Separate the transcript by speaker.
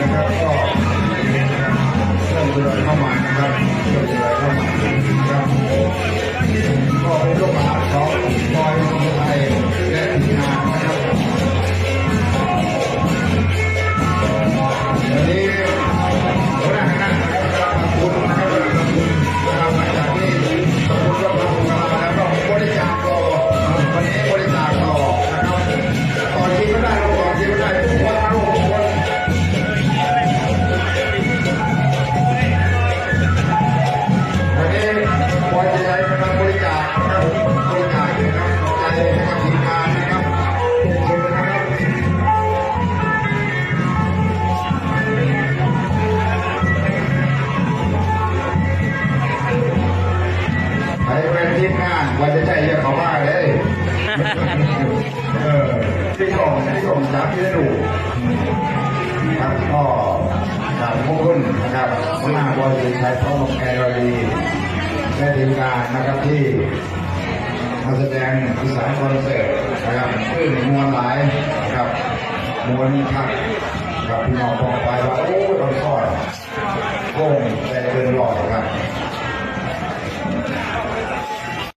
Speaker 1: นะค ใครเวรทิพย์หน้าวันจะใจเยอะเขามากเลยพี่ชงพี่ชงสามพี่ได้ดูครับก็ขอบคุณนะครับหัวหน้าบริษัทพ่อมแกลดีและทีมงานนะครับที่มาแสดงอีสานคอนเสิร์ตนะครับเพื่อนมวลหลายนะครับมวลคักกับพี่น้องบอกไปว่าโอ้ยเราซ่อนโกงแต่เดินหล่อกครับ